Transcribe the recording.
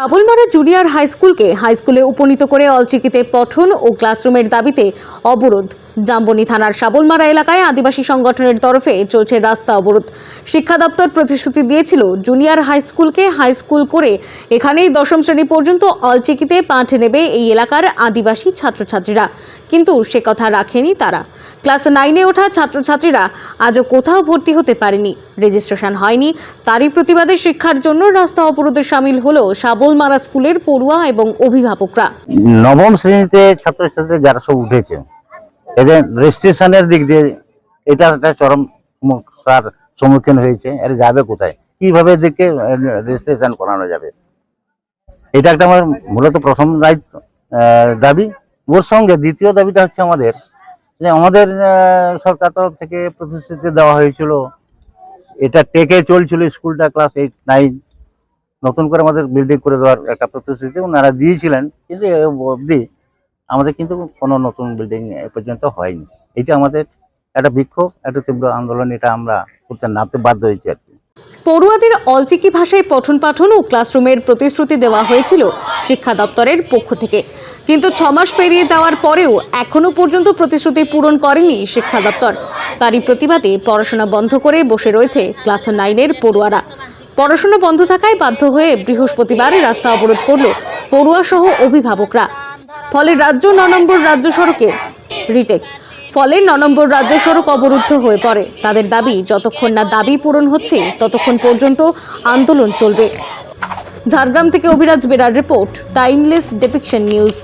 কাবুলমারা junior high স্কুলকে high স্কুলে উপনীত করে অলচিকিতে পঠন ও ক্লাসরুমের দাবিতে অবরোধ। জাম্বনি থানার শাবলমারা এলাকায় আদিবাসী সংগঠনের তরফে চলছে রাস্তা অবরোধ। শিক্ষা দপ্তর প্রতিশ্রুতি দিয়েছিল, জুনিয়র হাই স্কুলকে হাই স্কুল করে এখানেই দশম শ্রেণি পর্যন্ত অলচিকিতে পাঠ নেবে এই এলাকার আদিবাসী ছাত্রছাত্রীরা। কিন্তু সে কথা রাখেনি তারা। ক্লাস নাইনে ওঠা ছাত্রছাত্রীরা আজও কোথাও ভর্তি হতে পারেনি। রেজিস্ট্রেশন হয়নি, তারই প্রতিবাদে শিক্ষার জন্য রাস্তা অবরোধে সামিল হলো শাবলমারা স্কুলের পড়ুয়া এবং অভিভাবকরা। নবম শ্রেণীতে ছাত্রছাত্রী যারা সব উঠেছে এদের রেজিস্ট্রেশনের দিক দিয়ে এটা একটা চরম সমস্যার সম্মুখীন হয়েছে। এর যাবে কোথায়? কীভাবে এদেরকে রেজিস্ট্রেশন করানো যাবে? এটা একটা আমার মূলত প্রথম দায়িত্ব দাবি। ওর সঙ্গে দ্বিতীয় দাবিটা হচ্ছে আমাদের, যে আমাদের সরকার তরফ থেকে প্রতিশ্রুতি দেওয়া হয়েছিল। এটা টেকে চলছিল স্কুলটা ক্লাস এইট, নাইন। নতুন করে আমাদের বিল্ডিং করে দেওয়ার একটা প্রতিশ্রুতি ওনারা দিয়েছিলেন। কিন্তু অবধি আমাদের কিন্তু কোনো নতুন বিল্ডিং এ পর্যন্ত হয়নি। এটা আমাদের একটা বিক্ষোভ, একটা তীব্র আন্দোলন, এটা আমরা করতে নামতে বাধ্য হয়েছি আর কি। পড়ুয়াদের অলচিকি ভাষায় পঠন পাঠন ও ক্লাসরুমের প্রতিশ্রুতি দেওয়া হয়েছিল শিক্ষা দপ্তরের পক্ষ থেকে। কিন্তু ছমাস পেরিয়ে যাওয়ার পরেও এখনও পর্যন্ত প্রতিশ্রুতি পূরণ করেনি শিক্ষা দপ্তর। তারই প্রতিবাদে পড়াশোনা বন্ধ করে বসে রয়েছে ক্লাস নাইনের পড়ুয়ারা। পড়াশোনা বন্ধ থাকায় বাধ্য হয়ে বৃহস্পতিবার রাস্তা অবরোধ করল পড়ুয়া সহ অভিভাবকরা। ফলে রাজ্য ন নম্বর রাজ্য সড়কে রিটেক। ফলে ন নম্বর রাজ্য সড়ক অবরুদ্ধ হয়ে পড়ে। তাদের দাবি, যতক্ষণ না দাবি পূরণ হচ্ছে, ততক্ষণ পর্যন্ত আন্দোলন চলবে। ঝাড়গ্রাম থেকে Abhiraj Berar report timeless depiction news